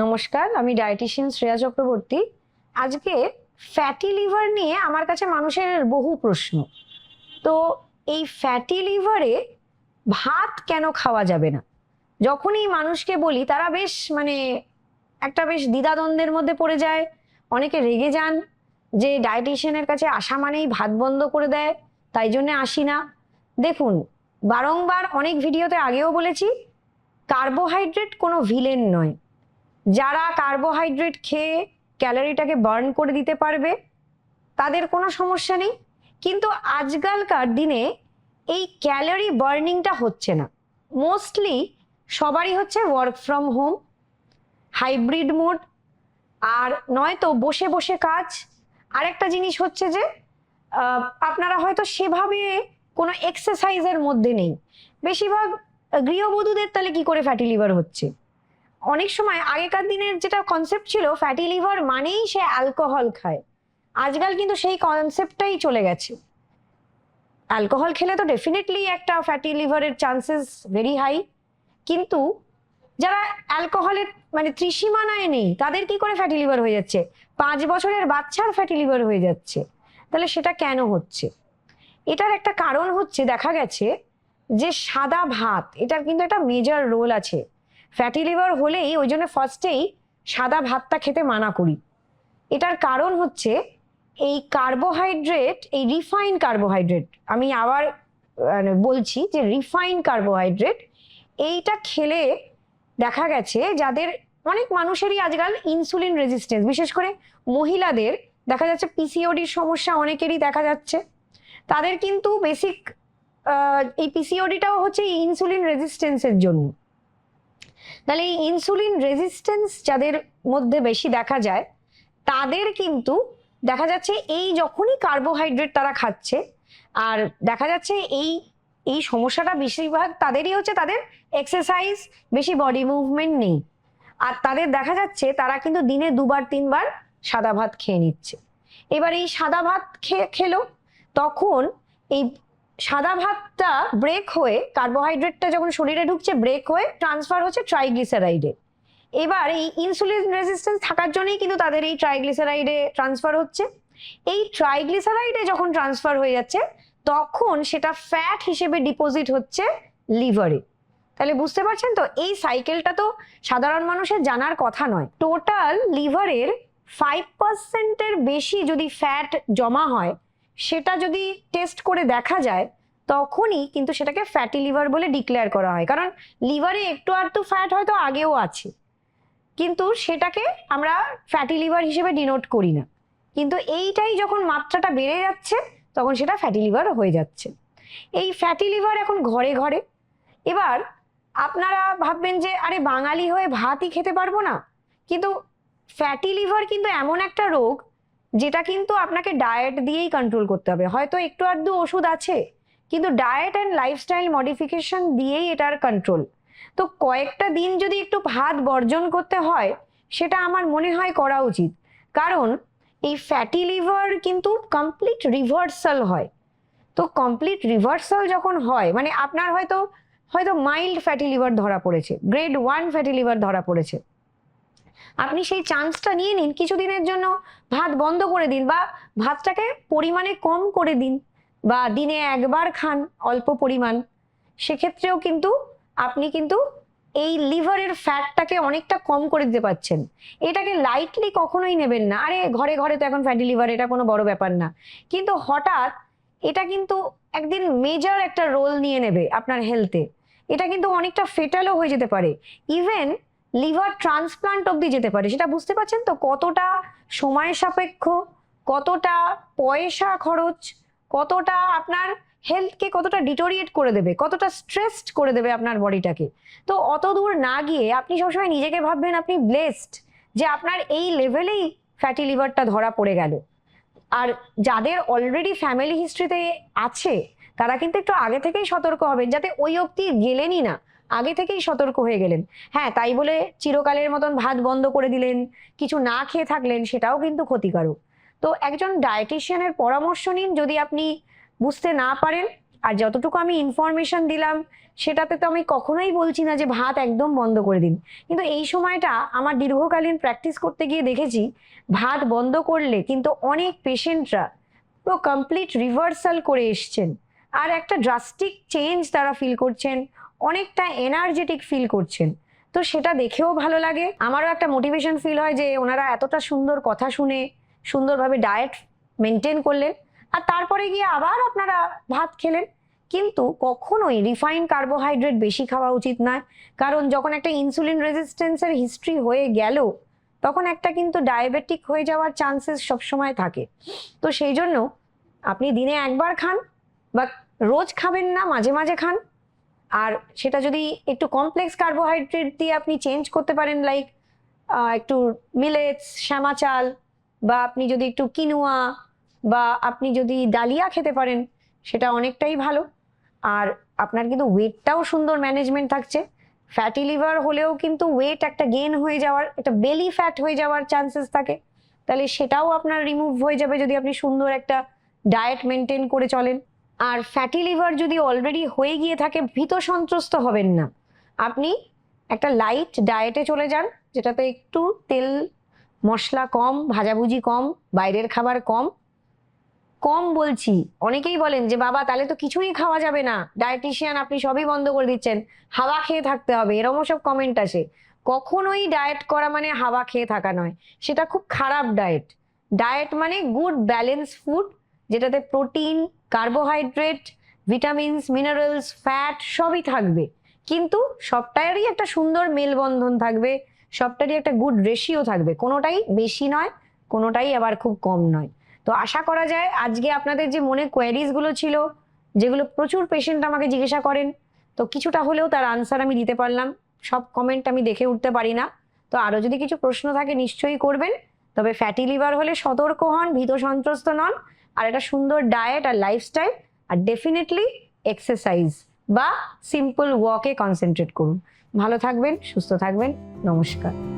নমস্কার, আমি ডায়েটিশিয়ান শ্রেয়া চক্রবর্তী। আজকে ফ্যাটি লিভার নিয়ে আমার কাছে মানুষের বহু প্রশ্ন। তো এই ফ্যাটি লিভারে ভাত কেন খাওয়া যাবে না? যখনই মানুষকে বলি, তারা বেশ মানে একটা বেশ দ্বিধাদ্বন্দ্বের মধ্যে পড়ে যায়। অনেকে রেগে যান যে ডায়েটিশিয়ানের কাছে আসা মানেই ভাত বন্ধ করে দেয়, তাই জন্য আসি না। দেখুন, বারংবার অনেক ভিডিওতে আগেও বলেছি কার্বোহাইড্রেট কোনো ভিলেন নয়। যারা কার্বোহাইড্রেট খেয়ে ক্যালোরিটাকে বার্ন করে দিতে পারবে, তাদের কোনো সমস্যা নেই। কিন্তু আজকালকার দিনে এই ক্যালোরি বার্নিংটা হচ্ছে না। মোস্টলি সবারই হচ্ছে work from home hybrid mode আর নয়তো বসে বসে কাজ। আরেকটা জিনিস হচ্ছে যে আপনারা হয়তো সেভাবে কোনো এক্সারসাইজের মধ্যে নেই। বেশিরভাগ গৃহবধূদের তাহলে কি করে ফ্যাটি লিভার হচ্ছে? অনেক সময় আগেকার দিনের যেটা কনসেপ্ট ছিল ফ্যাটি লিভার মানেই সে অ্যালকোহল খায়। আজকাল কিন্তু সেই কনসেপ্টটাই চলে গেছে। অ্যালকোহল খেলে তো ডেফিনেটলি একটা ফ্যাটি লিভারের চান্সেস ভেরি হাই কিন্তু যারা অ্যালকোহলের মানে ত্রিসীমানায় নেই, তাদের কি করে ফ্যাটি লিভার হয়ে যাচ্ছে? পাঁচ বছরের বাচ্চার ফ্যাটি লিভার হয়ে যাচ্ছে। তাহলে সেটা কেন হচ্ছে? এটার একটা কারণ হচ্ছে, দেখা গেছে যে সাদা ভাত, এটার কিন্তু একটা মেজর রোল আছে। ফ্যাটি লিভার হলেই ওই জন্য ফার্স্টেই সাদা ভাতটা খেতে মানা করি। এটার কারণ হচ্ছে এই কার্বোহাইড্রেট এই রিফাইন কার্বোহাইড্রেট আমি আবার মানে বলছি যে রিফাইন কার্বোহাইড্রেট এইটা খেলে দেখা গেছে যাদের, অনেক মানুষেরই আজকাল ইনসুলিন রেজিস্ট্যান্স বিশেষ করে মহিলাদের, দেখা যাচ্ছে পিসিওডির সমস্যা অনেকেরই দেখা যাচ্ছে। তাদের কিন্তু বেসিক এই পিসিওডিটাও হচ্ছে ইনসুলিন রেজিস্ট্যান্সের জন্য। তাহলে এই ইনসুলিন রেজিস্ট্যান্স যাদের মধ্যে বেশি দেখা যায়, তাদের কিন্তু দেখা যাচ্ছে এই যখনই কার্বোহাইড্রেট তারা খাচ্ছে, আর দেখা যাচ্ছে এই এই সমস্যাটা বেশিরভাগ তাদেরই হচ্ছে, তাদের এক্সারসাইজ বেশি বডি মুভমেন্ট নেই। আর তাদের দেখা যাচ্ছে তারা কিন্তু দিনে দুবার, তিনবার সাদা ভাত খেয়ে নিচ্ছে। এবার এই সাদা ভাত খেলো, তখন এই সাদা ভাতটা ব্রেক হয়ে কার্বোহাইড্রেটটা যখন শরীরে ঢুকছে ব্রেক হয়ে ট্রান্সফার হচ্ছে ট্রাইগ্লিসারাইডে এবার এই ইনসুলিন রেজিস্ট্যান্স থাকার জন্যই কিন্তু তাদের এই ট্রাইগ্লিসারাইডে ট্রান্সফার হচ্ছে। এই ট্রাইগ্লিসারাইডে যখন ট্রান্সফার হয়ে যাচ্ছে, তখন সেটা ফ্যাট হিসেবে ডিপোজিট হচ্ছে লিভারে তাহলে বুঝতে পারছেন তো? এই সাইকেলটা তো সাধারণ মানুষের জানার কথা নয়। টোটাল লিভারের ফাইভ পার্সেন্টের বেশি যদি ফ্যাট জমা হয় সেটা যদি টেস্ট করে দেখা যায়, তখনই কিন্তু সেটাকে ফ্যাটি লিভার বলে ডিক্লেয়ার করা হয়। কারণ লিভারে একটু আধটু ফ্যাট হয়তো আগেও আছে। কিন্তু সেটাকে আমরা ফ্যাটি লিভার হিসেবে ডিনোট করি না। কিন্তু এইটাই যখন মাত্রাটা বেড়ে যাচ্ছে, তখন সেটা ফ্যাটি লিভার হয়ে যাচ্ছে। এই ফ্যাটি লিভার এখন ঘরে ঘরে। এবার আপনারা ভাববেন যে, আরে বাঙালি হয়ে ভাতই খেতে পারব না। কিন্তু ফ্যাটি লিভার কিন্তু এমন একটা রোগ যেটা কিন্তু আপনাকে ডায়েট দিয়েই কন্ট্রোল করতে হবে। হয়তো একটু আধটু ওষুধ আছে, কিন্তু ডায়েট অ্যান্ড লাইফস্টাইল মডিফিকেশন দিয়েই এটার কন্ট্রোল তো কয়েকটা দিন যদি একটু ভাত বর্জন করতে হয়, সেটা আমার মনে হয় করা উচিত। কারণ এই ফ্যাটি লিভার কিন্তু কমপ্লিট রিভার্সাল হয়। তো কমপ্লিট রিভার্সাল যখন হয় মানে আপনার হয়তো হয়তো মাইল্ড ফ্যাটি লিভার ধরা পড়েছে গ্রেড ওয়ান ফ্যাটি লিভার ধরা পড়েছে। আপনি সেই চান্সটা নিয়ে নিন, কিছুদিনের জন্য ভাত বন্ধ করে দিন বা ভাতটাকে পরিমাণে কম করে দিন বা দিনে একবার খান অল্প পরিমাণ। সেক্ষেত্রেও কিন্তু আপনি কিন্তু এই লিভারের ফ্যাটটাকে অনেকটা কম করে দিতে পারছেন। এটাকে লাইটলি কখনোই নেবেন না। আরে ঘরে ঘরে তো এখন ফ্যাটি লিভার এটা কোনো বড় ব্যাপার না। কিন্তু হঠাৎ এটা কিন্তু একদিন মেজর একটা রোল নিয়ে নেবে আপনার হেলথে এটা কিন্তু অনেকটা ফেটালও হয়ে যেতে পারে। ইভেন লিভার ট্রান্সপ্লান্ট অবধি যেতে পারে, সেটা বুঝতে পারছেন তো? কতটা সময় সাপেক্ষ, কতটা পয়সা খরচ, কতটা আপনার হেলথকে কতটা ডিটোরিয়েট করে দেবে, কতটা স্ট্রেসড করে দেবে আপনার বডিটাকে তো অত দূর না গিয়ে আপনি সবসময় নিজেকে ভাববেন আপনি ব্লেসড যে আপনার এই লেভেলেই ফ্যাটি লিভারটা ধরা পড়ে গেল। আর যাদের অলরেডি ফ্যামিলি হিস্ট্রিতে আছে, তারা কিন্তু একটু আগে থেকেই সতর্ক হবেন যাতে ওই অবধি গেলেনই না। আগে থেকেই সতর্ক হয়ে গেলেন। হ্যাঁ তাই বলে চিরকালের মতন ভাত বন্ধ করে দিলেন, কিছু না খেয়ে থাকলেন সেটাও কিন্তু ক্ষতিকারক। তো একজন ডায়েটিশিয়ানের পরামর্শ নিন যদি আপনি বুঝতে না পারেন, আর যতটুকু আমি ইনফরমেশন দিলাম, সেটাতে তো আমি কখনোই বলছি না যে ভাত একদম বন্ধ করে দিন। কিন্তু এই সময়টা আমার দীর্ঘকালীন প্র্যাকটিস করতে গিয়ে দেখেছি, ভাত বন্ধ করলে কিন্তু অনেক পেশেন্টরা পুরো কমপ্লিট রিভার্সাল করে এসছেন। আর একটা ড্রাস্টিক চেঞ্জ তারা ফিল করছেন অনেকটা এনার্জেটিক ফিল করছেন। তো সেটা দেখেও ভালো লাগে। আমারও একটা মোটিভেশন ফিল হয় যে ওনারা এতটা সুন্দর কথা শুনে, সুন্দরভাবে ডায়েট মেনটেন করলেন। আর তারপরে গিয়ে আবার আপনারা ভাত খেলেন। কিন্তু কখনোই রিফাইন কার্বোহাইড্রেট বেশি খাওয়া উচিত নয়। কারণ যখন একটা ইনসুলিন রেজিস্ট্যান্সের হিস্ট্রি হয়ে গেল, তখন একটা কিন্তু ডায়াবেটিক হয়ে যাওয়ার চান্সেস সবসময় থাকে। তো সেই জন্য আপনি দিনে একবার খান বা রোজ খাবেন না, মাঝে মাঝে খান। আর সেটা যদি একটু কমপ্লেক্স কার্বোহাইড্রেট দিয়ে আপনি চেঞ্জ করতে পারেন লাইক একটু মিলেটস শ্যামা চাল, বা আপনি যদি একটু কিনুয়া বা আপনি যদি ডালিয়া খেতে পারেন, সেটা অনেকটাই ভালো। আর আপনার কিন্তু ওয়েটটাও সুন্দর ম্যানেজমেন্ট থাকছে। ফ্যাটি লিভার হলেও কিন্তু ওয়েট একটা গেন হয়ে যাওয়ার, একটা বেলি ফ্যাট হয়ে যাওয়ার চান্সেস থাকে। তাহলে সেটাও আপনার রিমুভ হয়ে যাবে যদি আপনি সুন্দর একটা ডায়েট মেনটেন করে চলেন। আর ফ্যাটি লিভার যদি অলরেডি হয়ে গিয়ে থাকে, ভীত সন্ত্রস্ত হবেন না। আপনি একটা লাইট ডায়েটে চলে যান, যেটাতে একটু তেল, মশলা কম, ভাজাভুজি কম, বাইরের খাবার কম। কম বলছি, অনেকেই বলেন যে, বাবা, তাহলে তো কিছুই খাওয়া যাবে না। ডায়েটিশিয়ান আপনি সবই বন্ধ করে দিচ্ছেন। হাওয়া খেয়ে থাকতে হবে। এরকম সব কমেন্ট আসে। কখনোই ডায়েট করা মানে হাওয়া খেয়ে থাকা নয়। সেটা খুব খারাপ ডায়েট ডায়েট মানে গুড ব্যালেন্স ফুড যেটাতে protein carbohydrate, vitamins, minerals, fat সবই থাকবে। কিন্তু সবটারই একটা সুন্দর মেলবন্ধন থাকবে, সবটারই একটা গুড রেশিও থাকবে। কোনোটাই বেশি নয়, কোনোটাই আবার খুব কম নয়। তো আশা করা যায় আজকে আপনাদের যে মনে কোয়ারিজগুলো ছিল, যেগুলো প্রচুর পেশেন্ট আমাকে জিজ্ঞাসা করেন, তো কিছুটা হলেও তার আনসার আমি দিতে পারলাম। সব কমেন্ট আমি দেখে উঠতে পারি না। তো আরও যদি কিছু প্রশ্ন থাকে নিশ্চয়ই করবেন। তবে ফ্যাটি লিভার হলে সতর্ক হন, ভীত সন্ত্রস্ত নন। আর একটা সুন্দর ডায়েট আর লাইফস্টাইল আর ডেফিনেটলি এক্সারসাইজ বা সিম্পল ওয়াকে কনসেন্ট্রেট করুন। ভালো থাকবেন, সুস্থ থাকবেন, নমস্কার।